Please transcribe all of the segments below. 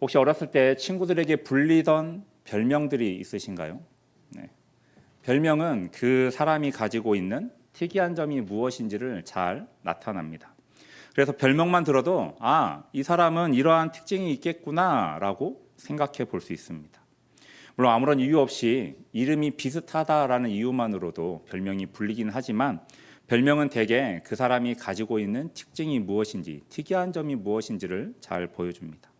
혹시 어렸을 때 친구들에게 불리던 별명들이 있으신가요? 네. 별명은 그 사람이 가지고 있는 특이한 점이 무엇인지를 잘 나타납니다. 그래서 별명만 들어도 아, 이 사람은 이러한 특징이 있겠구나라고 생각해 볼 수 있습니다. 물론 아무런 이유 없이 이름이 비슷하다라는 이유만으로도 별명이 불리긴 하지만 별명은 대개 그 사람이 가지고 있는 특징이 무엇인지 특이한 점이 무엇인지를 잘 보여줍니다.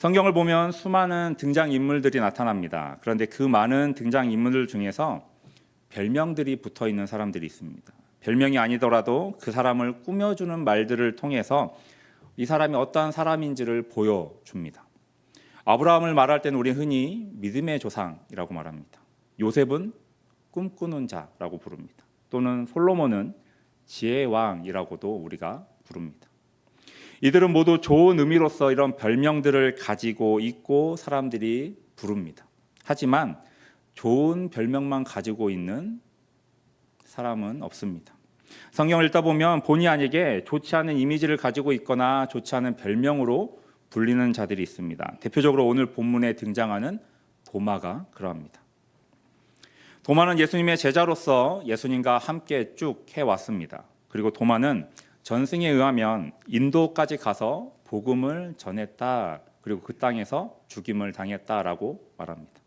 성경을 보면 수많은 등장 인물들이 나타납니다. 그런데 그 많은 등장 인물들 중에서 별명들이 붙어 있는 사람들이 있습니다. 별명이 아니더라도 그 사람을 꾸며주는 말들을 통해서 이 사람이 어떠한 사람인지를 보여줍니다. 아브라함을 말할 때는 우리 흔히 믿음의 조상이라고 말합니다. 요셉은 꿈꾸는 자라고 부릅니다. 또는 솔로몬은 지혜의 왕이라고도 우리가 부릅니다. 이들은 모두 좋은 의미로서 이런 별명들을 가지고 있고 사람들이 부릅니다. 하지만 좋은 별명만 가지고 있는 사람은 없습니다. 성경을 읽다 보면 본의 아니게 좋지 않은 이미지를 가지고 있거나 좋지 않은 별명으로 불리는 자들이 있습니다. 대표적으로 오늘 본문에 등장하는 도마가 그러합니다. 도마는 예수님의 제자로서 예수님과 함께 쭉 해왔습니다. 그리고 도마는 전승에 의하면 인도까지 가서 복음을 전했다. 그리고 그 땅에서 죽임을 당했다라고 말합니다.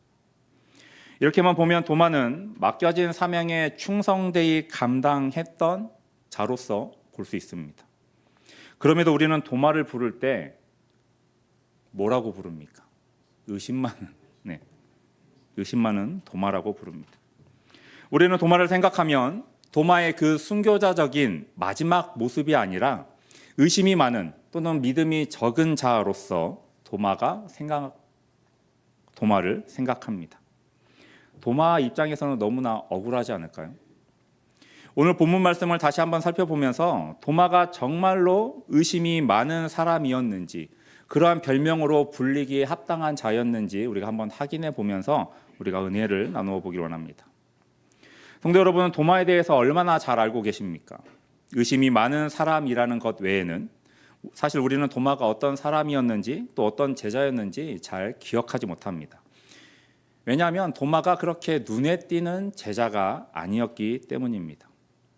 이렇게만 보면 도마는 맡겨진 사명에 충성되이 감당했던 자로서 볼 수 있습니다. 그럼에도 우리는 도마를 부를 때 뭐라고 부릅니까? 의심 많은 네. 의심 많은 도마라고 부릅니다. 우리는 도마를 생각하면 도마의 그 순교자적인 마지막 모습이 아니라 의심이 많은 또는 믿음이 적은 자로서 도마가 생각 도마를 생각합니다. 도마 입장에서는 너무나 억울하지 않을까요? 오늘 본문 말씀을 다시 한번 살펴보면서 도마가 정말로 의심이 많은 사람이었는지 그러한 별명으로 불리기에 합당한 자였는지 우리가 한번 확인해 보면서 우리가 은혜를 나누어 보기를 원합니다. 성도 여러분은 도마에 대해서 얼마나 잘 알고 계십니까? 의심이 많은 사람이라는 것 외에는 사실 우리는 도마가 어떤 사람이었는지 또 어떤 제자였는지 잘 기억하지 못합니다. 왜냐하면 도마가 그렇게 눈에 띄는 제자가 아니었기 때문입니다.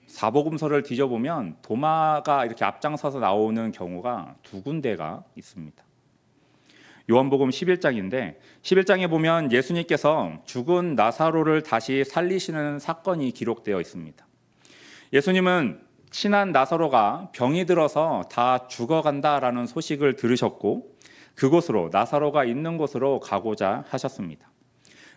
사복음서를 뒤져보면 도마가 이렇게 앞장서서 나오는 경우가 두 군데가 있습니다. 요한복음 11장인데 11장에 보면 예수님께서 죽은 나사로를 다시 살리시는 사건이 기록되어 있습니다. 예수님은 친한 나사로가 병이 들어서 다 죽어간다라는 소식을 들으셨고 그곳으로 나사로가 있는 곳으로 가고자 하셨습니다.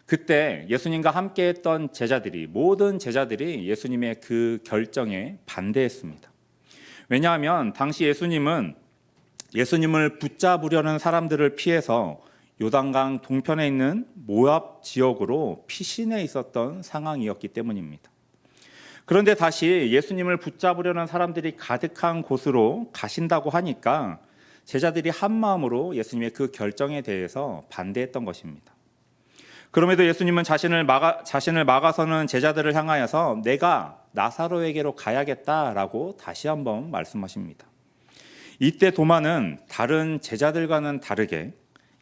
그때 예수님과 함께 했던 제자들이 모든 제자들이 예수님의 그 결정에 반대했습니다. 왜냐하면 당시 예수님은 예수님을 붙잡으려는 사람들을 피해서 요단강 동편에 있는 모압 지역으로 피신해 있었던 상황이었기 때문입니다. 그런데 다시 예수님을 붙잡으려는 사람들이 가득한 곳으로 가신다고 하니까 제자들이 한 마음으로 예수님의 그 결정에 대해서 반대했던 것입니다. 그럼에도 예수님은 자신을 막아 자신을 막아서는 제자들을 향하여서 내가 나사로에게로 가야겠다라고 다시 한번 말씀하십니다. 이때 도마는 다른 제자들과는 다르게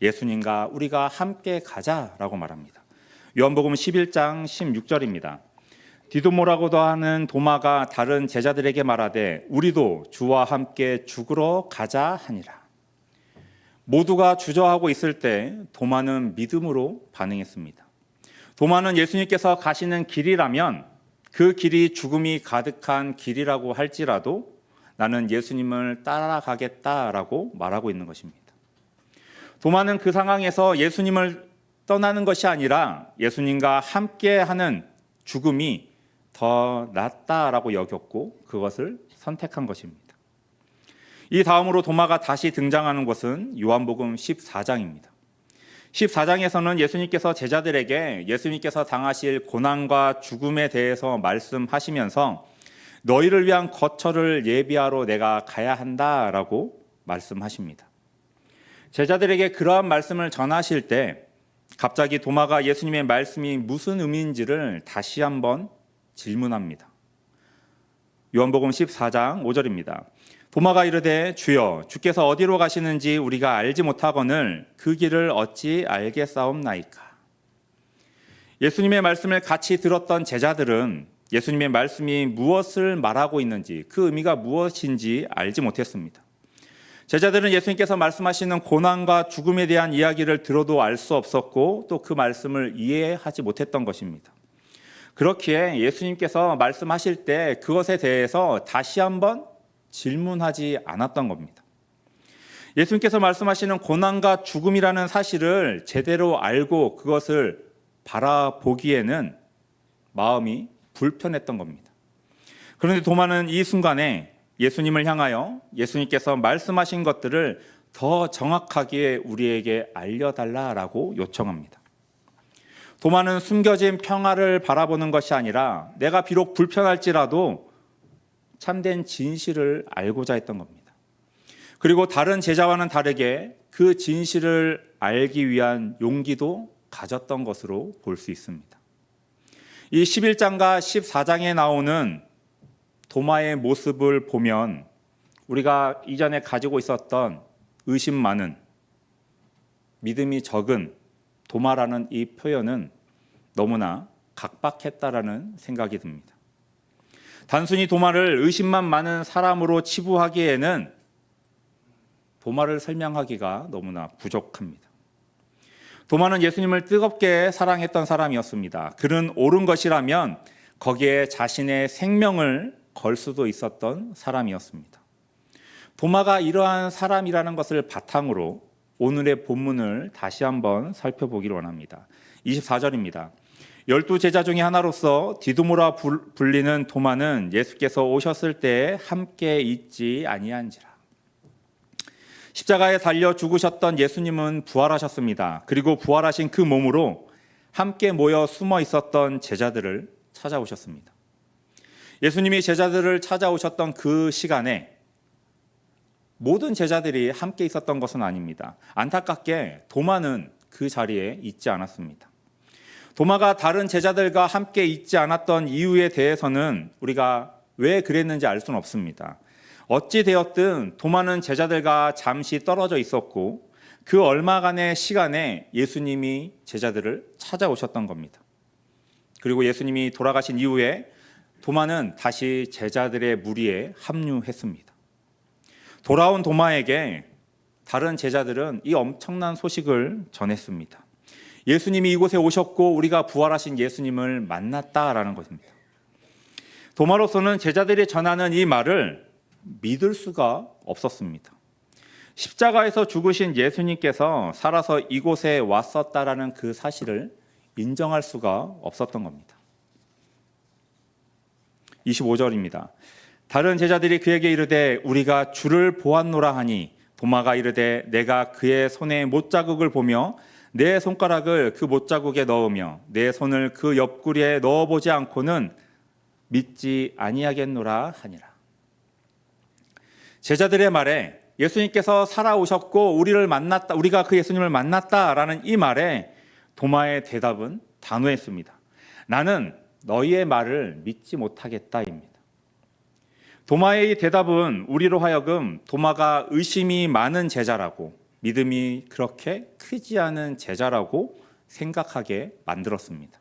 예수님과 우리가 함께 가자라고 말합니다. 요한복음 11장 16절입니다. 디도모라고도 하는 도마가 다른 제자들에게 말하되 우리도 주와 함께 죽으러 가자 하니라. 모두가 주저하고 있을 때 도마는 믿음으로 반응했습니다. 도마는 예수님께서 가시는 길이라면 그 길이 죽음이 가득한 길이라고 할지라도 나는 예수님을 따라가겠다라고 말하고 있는 것입니다. 도마는 그 상황에서 예수님을 떠나는 것이 아니라 예수님과 함께 하는 죽음이 더 낫다라고 여겼고 그것을 선택한 것입니다. 이 다음으로 도마가 다시 등장하는 것은 요한복음 14장입니다. 14장에서는 예수님께서 제자들에게 예수님께서 당하실 고난과 죽음에 대해서 말씀하시면서 너희를 위한 거처를 예비하러 내가 가야 한다라고 말씀하십니다. 제자들에게 그러한 말씀을 전하실 때 갑자기 도마가 예수님의 말씀이 무슨 의미인지를 다시 한번 질문합니다. 요한복음 14장 5절입니다. 도마가 이르되 주여 주께서 어디로 가시는지 우리가 알지 못하거늘 그 길을 어찌 알겠사옵나이까. 예수님의 말씀을 같이 들었던 제자들은 예수님의 말씀이 무엇을 말하고 있는지 그 의미가 무엇인지 알지 못했습니다. 제자들은 예수님께서 말씀하시는 고난과 죽음에 대한 이야기를 들어도 알 수 없었고 또 그 말씀을 이해하지 못했던 것입니다. 그렇기에 예수님께서 말씀하실 때 그것에 대해서 다시 한번 질문하지 않았던 겁니다. 예수님께서 말씀하시는 고난과 죽음이라는 사실을 제대로 알고 그것을 바라보기에는 마음이 불편했던 겁니다. 그런데 도마는 이 순간에 예수님을 향하여 예수님께서 말씀하신 것들을 더 정확하게 우리에게 알려달라라고 요청합니다. 도마는 숨겨진 평화를 바라보는 것이 아니라 내가 비록 불편할지라도 참된 진실을 알고자 했던 겁니다. 그리고 다른 제자와는 다르게 그 진실을 알기 위한 용기도 가졌던 것으로 볼 수 있습니다. 이 11장과 14장에 나오는 도마의 모습을 보면 우리가 이전에 가지고 있었던 의심 많은 믿음이 적은 도마라는 이 표현은 너무나 각박했다라는 생각이 듭니다. 단순히 도마를 의심만 많은 사람으로 치부하기에는 도마를 설명하기가 너무나 부족합니다. 도마는 예수님을 뜨겁게 사랑했던 사람이었습니다. 그는 옳은 것이라면 거기에 자신의 생명을 걸 수도 있었던 사람이었습니다. 도마가 이러한 사람이라는 것을 바탕으로 오늘의 본문을 다시 한번 살펴보기를 원합니다. 24절입니다. 열두 제자 중에 하나로서 디두모라 불리는 도마는 예수께서 오셨을 때 함께 있지 아니한지라. 십자가에 달려 죽으셨던 예수님은 부활하셨습니다. 그리고 부활하신 그 몸으로 함께 모여 숨어 있었던 제자들을 찾아오셨습니다. 예수님이 제자들을 찾아오셨던 그 시간에 모든 제자들이 함께 있었던 것은 아닙니다. 안타깝게 도마는 그 자리에 있지 않았습니다. 도마가 다른 제자들과 함께 있지 않았던 이유에 대해서는 우리가 왜 그랬는지 알 수는 없습니다. 어찌 되었든 도마는 제자들과 잠시 떨어져 있었고 그 얼마간의 시간에 예수님이 제자들을 찾아오셨던 겁니다. 그리고 예수님이 돌아가신 이후에 도마는 다시 제자들의 무리에 합류했습니다. 돌아온 도마에게 다른 제자들은 이 엄청난 소식을 전했습니다. 예수님이 이곳에 오셨고 우리가 부활하신 예수님을 만났다라는 것입니다. 도마로서는 제자들이 전하는 이 말을 믿을 수가 없었습니다. 십자가에서 죽으신 예수님께서 살아서 이곳에 왔었다라는 그 사실을 인정할 수가 없었던 겁니다. 25절입니다. 다른 제자들이 그에게 이르되 우리가 주를 보았노라 하니 도마가 이르되 내가 그의 손에 못자국을 보며 내 손가락을 그 못자국에 넣으며 내 손을 그 옆구리에 넣어보지 않고는 믿지 아니하겠노라 하니라. 제자들의 말에 예수님께서 살아오셨고 우리를 만났다, 우리가 그 예수님을 만났다라는 이 말에 도마의 대답은 단호했습니다. 나는 너희의 말을 믿지 못하겠다입니다. 도마의 대답은 우리로 하여금 도마가 의심이 많은 제자라고 믿음이 그렇게 크지 않은 제자라고 생각하게 만들었습니다.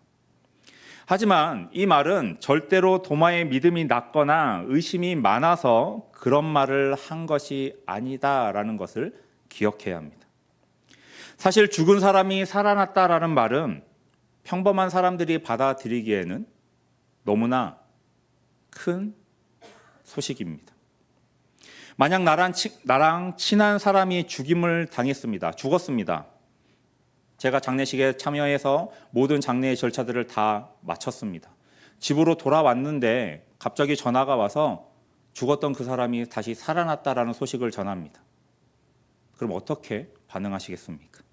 하지만 이 말은 절대로 도마의 믿음이 낮거나 의심이 많아서 그런 말을 한 것이 아니다라는 것을 기억해야 합니다. 사실 죽은 사람이 살아났다라는 말은 평범한 사람들이 받아들이기에는 너무나 큰 소식입니다. 만약 나랑, 나랑 친한 사람이 죽임을 당했습니다. 죽었습니다. 제가 장례식에 참여해서 모든 장례의 절차들을 다 마쳤습니다. 집으로 돌아왔는데 갑자기 전화가 와서 죽었던 그 사람이 다시 살아났다라는 소식을 전합니다. 그럼 어떻게 반응하시겠습니까?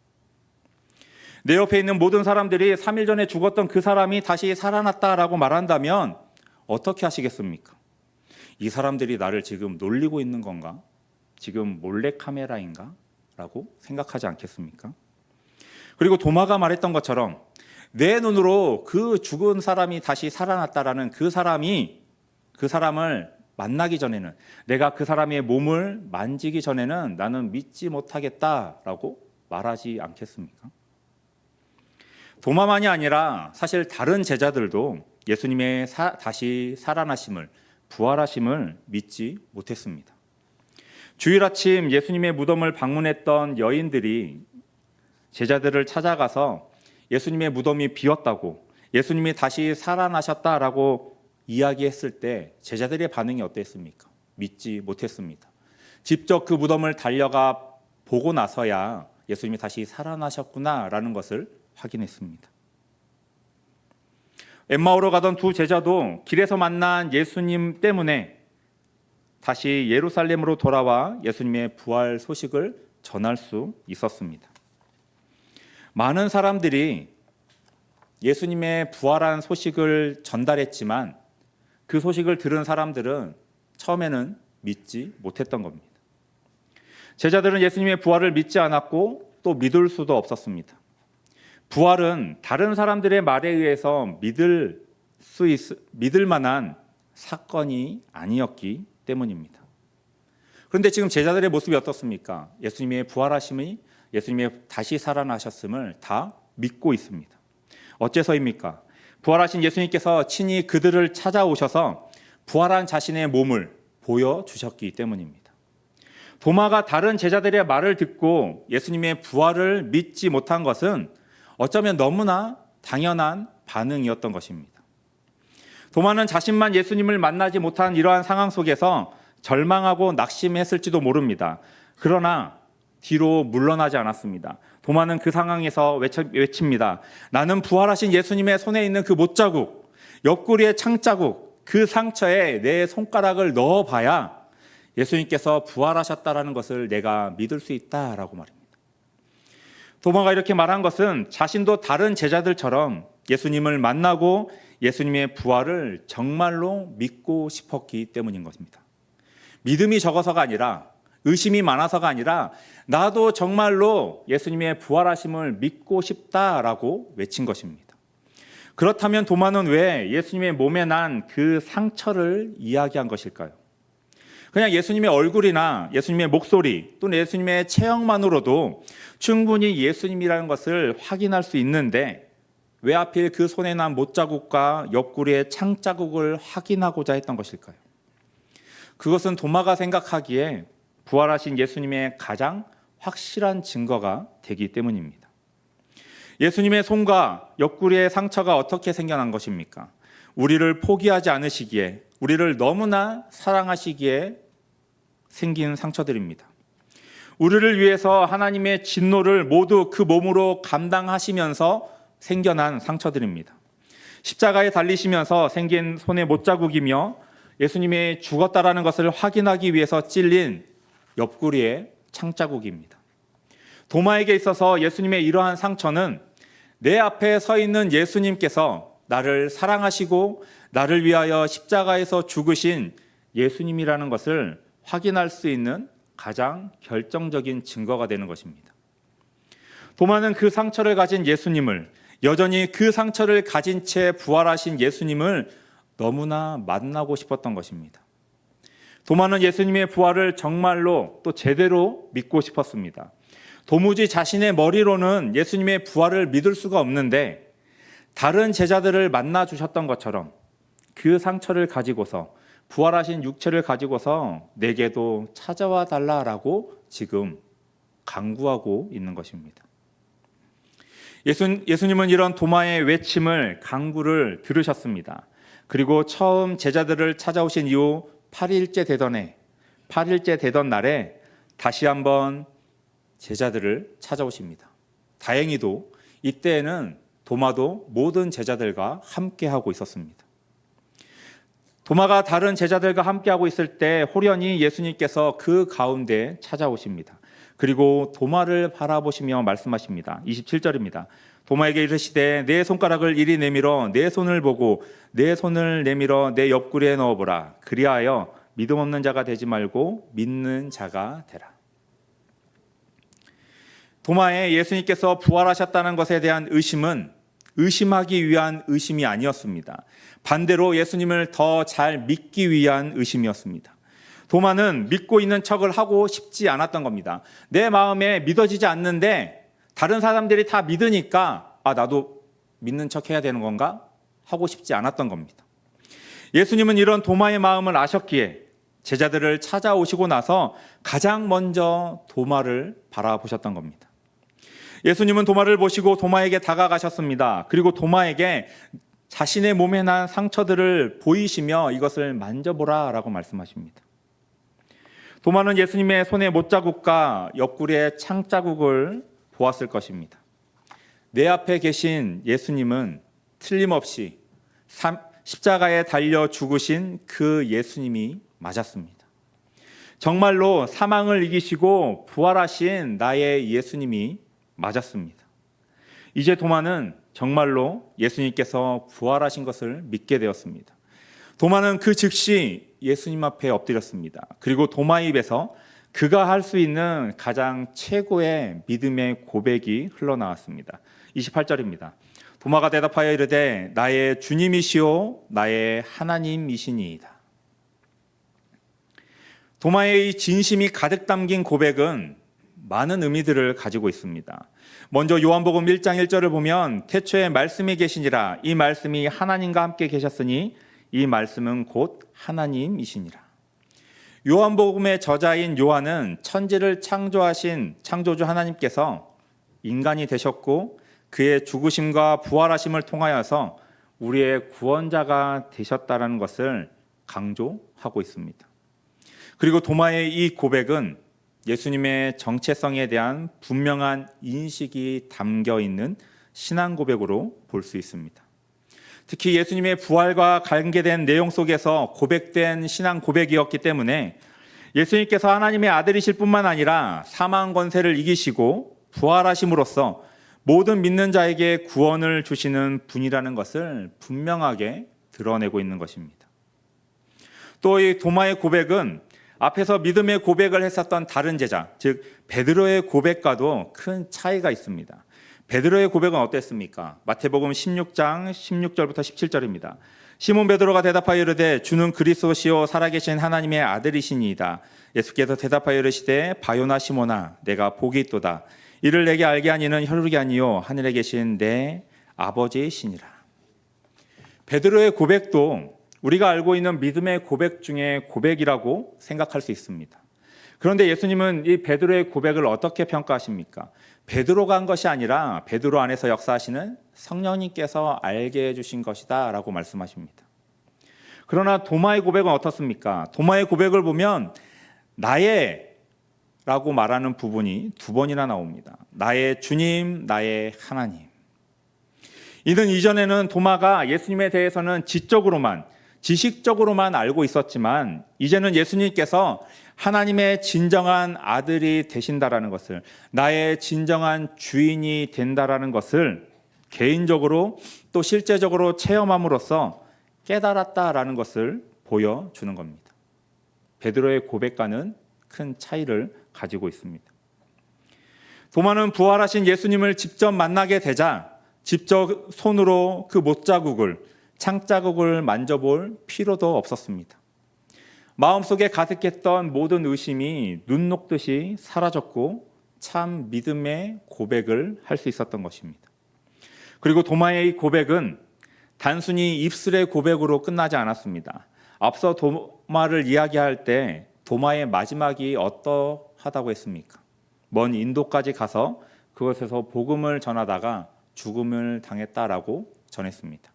내 옆에 있는 모든 사람들이 3일 전에 죽었던 그 사람이 다시 살아났다라고 말한다면 어떻게 하시겠습니까? 이 사람들이 나를 지금 놀리고 있는 건가? 지금 몰래 카메라인가? 라고 생각하지 않겠습니까? 그리고 도마가 말했던 것처럼 내 눈으로 그 죽은 사람이 다시 살아났다라는 그 사람이 그 사람을 만나기 전에는 내가 그 사람의 몸을 만지기 전에는 나는 믿지 못하겠다라고 말하지 않겠습니까? 도마만이 아니라 사실 다른 제자들도 예수님의 사- 다시 살아나심을 부활하심을 믿지 못했습니다. 주일 아침 예수님의 무덤을 방문했던 여인들이 제자들을 찾아가서 예수님의 무덤이 비었다고 예수님이 다시 살아나셨다라고 이야기했을 때 제자들의 반응이 어땠습니까? 믿지 못했습니다. 직접 그 무덤을 달려가 보고 나서야 예수님이 다시 살아나셨구나라는 것을 확인했습니다. 엠마오로 가던 두 제자도 길에서 만난 예수님 때문에 다시 예루살렘으로 돌아와 예수님의 부활 소식을 전할 수 있었습니다. 많은 사람들이 예수님의 부활한 소식을 전달했지만 그 소식을 들은 사람들은 처음에는 믿지 못했던 겁니다. 제자들은 예수님의 부활을 믿지 않았고 또 믿을 수도 없었습니다. 부활은 다른 사람들의 말에 의해서 믿을 수 있, 믿을 만한 사건이 아니었기 때문입니다. 그런데 지금 제자들의 모습이 어떻습니까? 예수님의 부활하심이 예수님의 다시 살아나셨음을 다 믿고 있습니다. 어째서입니까? 부활하신 예수님께서 친히 그들을 찾아오셔서 부활한 자신의 몸을 보여주셨기 때문입니다. 도마가 다른 제자들의 말을 듣고 예수님의 부활을 믿지 못한 것은 어쩌면 너무나 당연한 반응이었던 것입니다. 도마는 자신만 예수님을 만나지 못한 이러한 상황 속에서 절망하고 낙심했을지도 모릅니다. 그러나 뒤로 물러나지 않았습니다. 도마는 그 상황에서 외칩니다. 나는 부활하신 예수님의 손에 있는 그 못자국, 옆구리의 창자국, 그 상처에 내 손가락을 넣어봐야 예수님께서 부활하셨다라는 것을 내가 믿을 수 있다라고 말입니다. 도마가 이렇게 말한 것은 자신도 다른 제자들처럼 예수님을 만나고 예수님의 부활을 정말로 믿고 싶었기 때문인 것입니다. 믿음이 적어서가 아니라 의심이 많아서가 아니라 나도 정말로 예수님의 부활하심을 믿고 싶다라고 외친 것입니다. 그렇다면 도마는 왜 예수님의 몸에 난 그 상처를 이야기한 것일까요? 그냥 예수님의 얼굴이나 예수님의 목소리 또는 예수님의 체형만으로도 충분히 예수님이라는 것을 확인할 수 있는데 왜 하필 그 손에 난 못자국과 옆구리의 창자국을 확인하고자 했던 것일까요? 그것은 도마가 생각하기에 부활하신 예수님의 가장 확실한 증거가 되기 때문입니다. 예수님의 손과 옆구리의 상처가 어떻게 생겨난 것입니까? 우리를 포기하지 않으시기에, 우리를 너무나 사랑하시기에 생긴 상처들입니다. 우리를 위해서 하나님의 진노를 모두 그 몸으로 감당하시면서 생겨난 상처들입니다. 십자가에 달리시면서 생긴 손의 못자국이며 예수님이 죽었다라는 것을 확인하기 위해서 찔린 옆구리의 창자국입니다. 도마에게 있어서 예수님의 이러한 상처는 내 앞에 서 있는 예수님께서 나를 사랑하시고 나를 위하여 십자가에서 죽으신 예수님이라는 것을 확인할 수 있는 가장 결정적인 증거가 되는 것입니다. 도마는 그 상처를 가진 예수님을 여전히 그 상처를 가진 채 부활하신 예수님을 너무나 만나고 싶었던 것입니다. 도마는 예수님의 부활을 정말로 또 제대로 믿고 싶었습니다. 도무지 자신의 머리로는 예수님의 부활을 믿을 수가 없는데 다른 제자들을 만나 주셨던 것처럼 그 상처를 가지고서 부활하신 육체를 가지고서 내게도 찾아와 달라라고 지금 강구하고 있는 것입니다. 예수, 예수님은 이런 도마의 외침을 강구를 들으셨습니다. 그리고 처음 제자들을 찾아오신 이후 8일째 되던 해, 8일째 되던 날에 다시 한번 제자들을 찾아오십니다. 다행히도 이때에는 도마도 모든 제자들과 함께 하고 있었습니다. 도마가 다른 제자들과 함께 하고 있을 때 호련히 예수님께서 그 가운데 찾아오십니다. 그리고 도마를 바라보시며 말씀하십니다. 27절입니다. 도마에게 이르시되 내 손가락을 이리 내밀어 내 손을 보고 내 손을 내밀어 내 옆구리에 넣어보라. 그리하여 믿음 없는 자가 되지 말고 믿는 자가 되라. 도마에 예수님께서 부활하셨다는 것에 대한 의심은 의심하기 위한 의심이 아니었습니다. 반대로 예수님을 더 잘 믿기 위한 의심이었습니다. 도마는 믿고 있는 척을 하고 싶지 않았던 겁니다. 내 마음에 믿어지지 않는데 다른 사람들이 다 믿으니까 아 나도 믿는 척 해야 되는 건가 하고 싶지 않았던 겁니다. 예수님은 이런 도마의 마음을 아셨기에 제자들을 찾아오시고 나서 가장 먼저 도마를 바라보셨던 겁니다. 예수님은 도마를 보시고 도마에게 다가가셨습니다. 그리고 도마에게 자신의 몸에 난 상처들을 보이시며 이것을 만져보라 라고 말씀하십니다. 도마는 예수님의 손에 못자국과 옆구리의 창자국을 보았을 것입니다. 내 앞에 계신 예수님은 틀림없이 삼- 십자가에 달려 죽으신 그 예수님이 맞았습니다. 정말로 사망을 이기시고 부활하신 나의 예수님이 맞았습니다. 이제 도마는 정말로 예수님께서 부활하신 것을 믿게 되었습니다. 도마는 그 즉시 예수님 앞에 엎드렸습니다. 그리고 도마 입에서 그가 할 수 있는 가장 최고의 믿음의 고백이 흘러나왔습니다. 28절입니다. 도마가 대답하여 이르되 나의 주님이시오 나의 하나님이시니이다. 도마의 이 진심이 가득 담긴 고백은 많은 의미들을 가지고 있습니다. 먼저 요한복음 1장 1절을 보면 태초에 말씀이 계시니라 이 말씀이 하나님과 함께 계셨으니 이 말씀은 곧 하나님이시니라. 요한복음의 저자인 요한은 천지를 창조하신 창조주 하나님께서 인간이 되셨고 그의 죽으심과 부활하심을 통하여서 우리의 구원자가 되셨다라는 것을 강조하고 있습니다. 그리고 도마의 이 고백은 예수님의 정체성에 대한 분명한 인식이 담겨 있는 신앙 고백으로 볼 수 있습니다. 특히 예수님의 부활과 관계된 내용 속에서 고백된 신앙 고백이었기 때문에 예수님께서 하나님의 아들이실 뿐만 아니라 사망 권세를 이기시고 부활하심으로써 모든 믿는 자에게 구원을 주시는 분이라는 것을 분명하게 드러내고 있는 것입니다. 또 이 도마의 고백은 앞에서 믿음의 고백을 했었던 다른 제자, 즉 베드로의 고백과도 큰 차이가 있습니다. 베드로의 고백은 어땠습니까? 마태복음 16장 16절부터 17절입니다. 시몬 베드로가 대답하여 이르되 주는 그리스도시요 살아계신 하나님의 아들이시니이다. 예수께서 대답하여 이르시되 바요나 시몬아 내가 복이 있도다. 이를 내게 알게 하니는 혈육이 아니요 하늘에 계신 내 아버지이시니라. 베드로의 고백도 우리가 알고 있는 믿음의 고백 중에 고백이라고 생각할 수 있습니다. 그런데 예수님은 이 베드로의 고백을 어떻게 평가하십니까? 베드로가 한 것이 아니라 베드로 안에서 역사하시는 성령님께서 알게 해주신 것이다 라고 말씀하십니다. 그러나 도마의 고백은 어떻습니까? 도마의 고백을 보면 나의 라고 말하는 부분이 두 번이나 나옵니다. 나의 주님, 나의 하나님. 이는 이전에는 도마가 예수님에 대해서는 지적으로만 지식적으로만 알고 있었지만 이제는 예수님께서 하나님의 진정한 아들이 되신다라는 것을 나의 진정한 주인이 된다라는 것을 개인적으로 또 실제적으로 체험함으로써 깨달았다라는 것을 보여주는 겁니다. 베드로의 고백과는 큰 차이를 가지고 있습니다. 도마는 부활하신 예수님을 직접 만나게 되자 직접 손으로 그 못자국을 창자국을 만져볼 필요도 없었습니다. 마음속에 가득했던 모든 의심이 눈 녹듯이 사라졌고 참 믿음의 고백을 할 수 있었던 것입니다. 그리고 도마의 고백은 단순히 입술의 고백으로 끝나지 않았습니다. 앞서 도마를 이야기할 때 도마의 마지막이 어떠하다고 했습니까? 먼 인도까지 가서 그곳에서 복음을 전하다가 죽음을 당했다라고 전했습니다.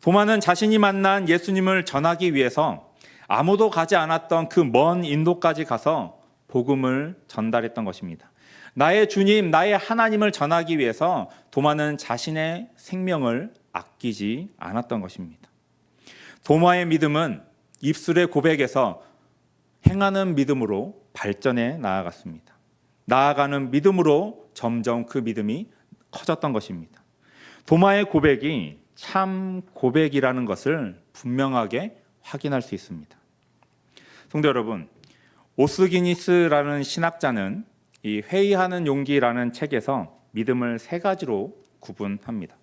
도마는 자신이 만난 예수님을 전하기 위해서 아무도 가지 않았던 그 먼 인도까지 가서 복음을 전달했던 것입니다. 나의 주님, 나의 하나님을 전하기 위해서 도마는 자신의 생명을 아끼지 않았던 것입니다. 도마의 믿음은 입술의 고백에서 행하는 믿음으로 발전해 나아갔습니다. 나아가는 믿음으로 점점 그 믿음이 커졌던 것입니다. 도마의 고백이 참 고백이라는 것을 분명하게 확인할 수 있습니다. 성도 여러분, 오스기니스라는 신학자는 이 회의하는 용기라는 책에서 믿음을 세 가지로 구분합니다.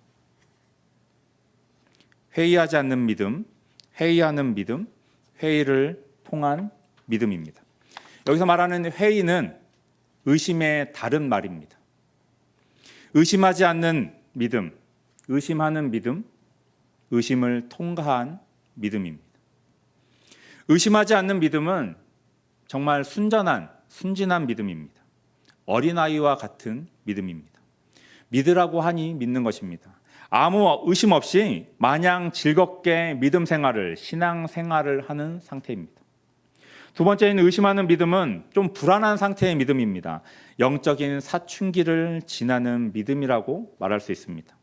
회의하지 않는 믿음, 회의하는 믿음, 회의를 통한 믿음입니다. 여기서 말하는 회의는 의심의 다른 말입니다. 의심하지 않는 믿음, 의심하는 믿음, 의심을 통과한 믿음입니다. 의심하지 않는 믿음은 정말 순전한, 순진한 믿음입니다. 어린아이와 같은 믿음입니다. 믿으라고 하니 믿는 것입니다. 아무 의심 없이 마냥 즐겁게 믿음 생활을, 신앙 생활을 하는 상태입니다. 두 번째는 의심하는 믿음은 좀 불안한 상태의 믿음입니다. 영적인 사춘기를 지나는 믿음이라고 말할 수 있습니다.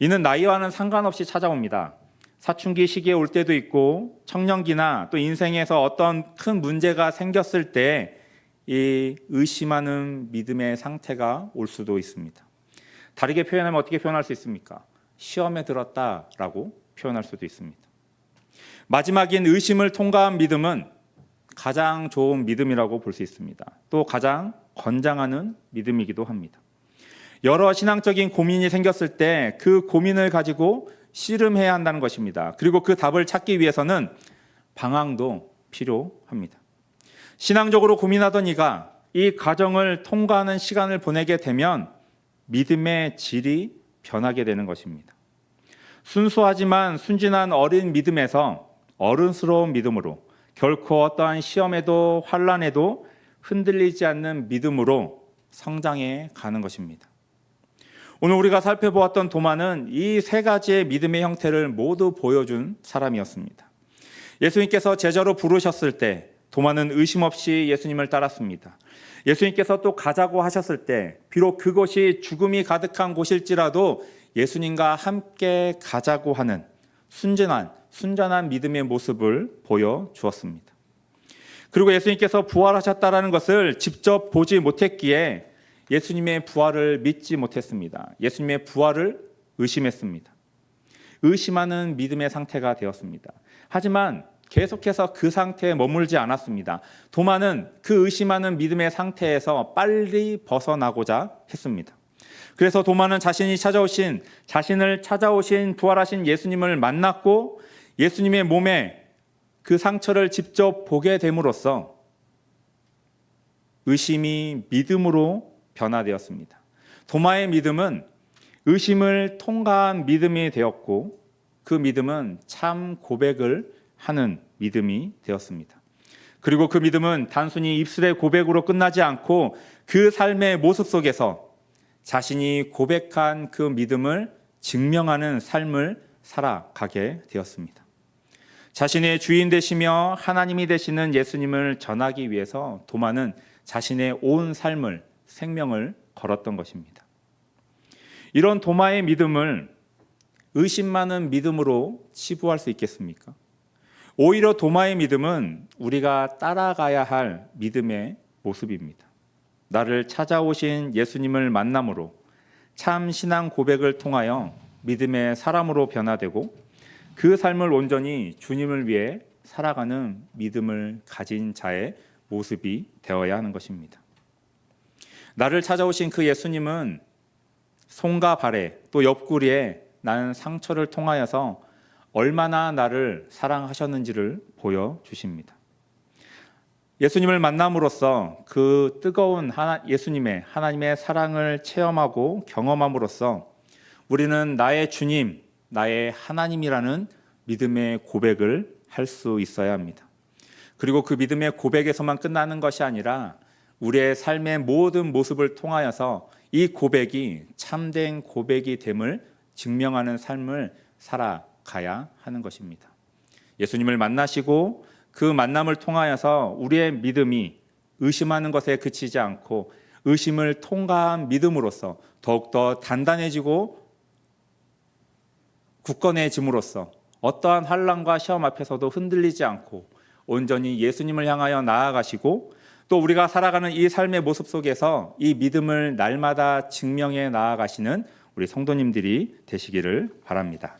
이는 나이와는 상관없이 찾아옵니다. 사춘기 시기에 올 때도 있고 청년기나 또 인생에서 어떤 큰 문제가 생겼을 때 이 의심하는 믿음의 상태가 올 수도 있습니다. 다르게 표현하면 어떻게 표현할 수 있습니까? 시험에 들었다라고 표현할 수도 있습니다. 마지막인 의심을 통과한 믿음은 가장 좋은 믿음이라고 볼 수 있습니다. 또 가장 권장하는 믿음이기도 합니다. 여러 신앙적인 고민이 생겼을 때 그 고민을 가지고 씨름해야 한다는 것입니다. 그리고 그 답을 찾기 위해서는 방황도 필요합니다. 신앙적으로 고민하던 이가 이 과정을 통과하는 시간을 보내게 되면 믿음의 질이 변하게 되는 것입니다. 순수하지만 순진한 어린 믿음에서 어른스러운 믿음으로 결코 어떠한 시험에도 환란에도 흔들리지 않는 믿음으로 성장해 가는 것입니다. 오늘 우리가 살펴보았던 도마는 이 세 가지의 믿음의 형태를 모두 보여준 사람이었습니다. 예수님께서 제자로 부르셨을 때 도마는 의심 없이 예수님을 따랐습니다. 예수님께서 또 가자고 하셨을 때 비록 그곳이 죽음이 가득한 곳일지라도 예수님과 함께 가자고 하는 순전한 순전한 믿음의 모습을 보여 주었습니다. 그리고 예수님께서 부활하셨다라는 것을 직접 보지 못했기에 예수님의 부활을 믿지 못했습니다. 예수님의 부활을 의심했습니다. 의심하는 믿음의 상태가 되었습니다. 하지만 계속해서 그 상태에 머물지 않았습니다. 도마는 그 의심하는 믿음의 상태에서 빨리 벗어나고자 했습니다. 그래서 도마는 자신이 찾아오신 자신을 찾아오신 부활하신 예수님을 만났고 예수님의 몸에 그 상처를 직접 보게 됨으로써 의심이 믿음으로 변화되었습니다. 도마의 믿음은 의심을 통과한 믿음이 되었고 그 믿음은 참 고백을 하는 믿음이 되었습니다. 그리고 그 믿음은 단순히 입술의 고백으로 끝나지 않고 그 삶의 모습 속에서 자신이 고백한 그 믿음을 증명하는 삶을 살아가게 되었습니다. 자신의 주인 되시며 하나님이 되시는 예수님을 전하기 위해서 도마는 자신의 온 삶을 생명을 걸었던 것입니다. 이런 도마의 믿음을 의심 많은 믿음으로 치부할 수 있겠습니까? 오히려 도마의 믿음은 우리가 따라가야 할 믿음의 모습입니다. 나를 찾아오신 예수님을 만남으로 참 신앙 고백을 통하여 믿음의 사람으로 변화되고 그 삶을 온전히 주님을 위해 살아가는 믿음을 가진 자의 모습이 되어야 하는 것입니다. 나를 찾아오신 그 예수님은 손과 발에 또 옆구리에 나는 상처를 통하여서 얼마나 나를 사랑하셨는지를 보여 주십니다. 예수님을 만남으로써 그 뜨거운 하나, 예수님의 하나님의 사랑을 체험하고 경험함으로써 우리는 나의 주님, 나의 하나님이라는 믿음의 고백을 할 수 있어야 합니다. 그리고 그 믿음의 고백에서만 끝나는 것이 아니라 우리의 삶의 모든 모습을 통하여서 이 고백이 참된 고백이 됨을 증명하는 삶을 살아가야 하는 것입니다. 예수님을 만나시고 그 만남을 통하여서 우리의 믿음이 의심하는 것에 그치지 않고 의심을 통과한 믿음으로써 더욱더 단단해지고 굳건해짐으로써 어떠한 환란과 시험 앞에서도 흔들리지 않고 온전히 예수님을 향하여 나아가시고 또 우리가 살아가는 이 삶의 모습 속에서 이 믿음을 날마다 증명해 나아가시는 우리 성도님들이 되시기를 바랍니다.